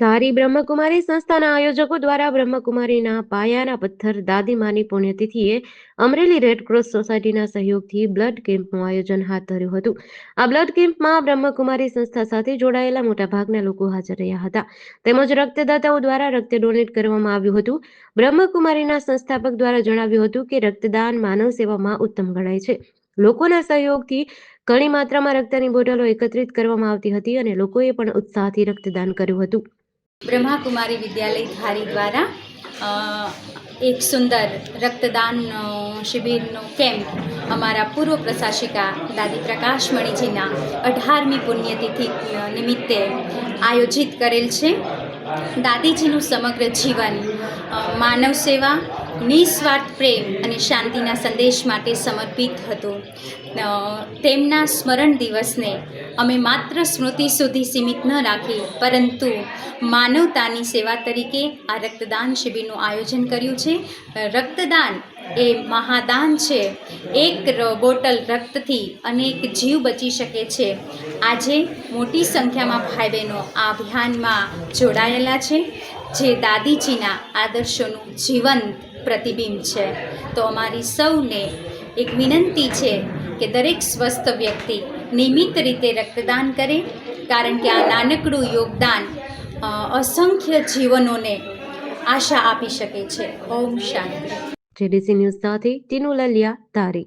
ધારી બ્રહ્મકુમારી સંસ્થાના આયોજકો દ્વારા બ્રહ્મકુમારીના પાયાના પથ્થર દાદીમાની પુણ્યતિથિએ અમરેલી રેડક્રોસ સોસાયટીના સહયોગથી બ્લડ કેમ્પનું આયોજન હાથ ધર્યું હતું. આ બ્લડ કેમ્પમાં બ્રહ્મકુમારી સંસ્થા સાથે જોડાયેલા મોટાભાગના લોકો હાજર રહ્યા હતા. તેમજ રક્તદાતાઓ દ્વારા રક્ત ડોનેટ કરવામાં આવ્યું હતું. બ્રહ્મકુમારીના સંસ્થાપક દ્વારા જણાવ્યું હતું કે રક્તદાન માનવ સેવામાં ઉત્તમ ગણાય છે. લોકોના સહયોગથી ઘણી માત્રામાં રક્તની બોટલો એકત્રિત કરવામાં આવતી હતી અને લોકોએ પણ ઉત્સાહથી રક્તદાન કર્યું હતું. બ્રહ્માકુમારી વિદ્યાલય ધારી દ્વારા એક સુંદર રક્તદાન શિબિરનો કેમ્પ અમારા પૂર્વ પ્રશાસિકા દાદી પ્રકાશમણીજીના અઢારમી પુણ્યતિથિ નિમિત્તે આયોજિત કરેલ છે. દાદીજીનું સમગ્ર જીવન માનવ સેવા નિસ્વાર્થ પ્રેમ અને શાંતિના સંદેશ માટે સમર્પિત હતો. તેમના સ્મરણ દિવસને અમે માત્ર સ્મૃતિ સુધી સીમિત ન રાખી, પરંતુ માનવતાની સેવા તરીકે આ રક્તદાન શિબિરનું આયોજન કર્યું છે. રક્તદાન એ મહાદાન છે. એક બોટલ રક્તથી અનેક જીવ બચી શકે છે. આજે મોટી સંખ્યામાં ભાઈ બહેનો આ અભિયાનમાં જોડાયેલા છે, જે દાદીજીના આદર્શોનું જીવંત પ્રતિબિંબ છે. તો અમારી સૌને એક વિનંતી છે કે દરેક સ્વસ્થ વ્યક્તિ નિયમિત રીતે રક્તદાન કરે, કારણ કે આ નાનકડું યોગદાન અસંખ્ય જીવનોને આશા આપી શકે છે. ઓમ શાંતિ. જેડીસી ન્યૂઝ સાથે ટીનુ લલિયા, ધારી.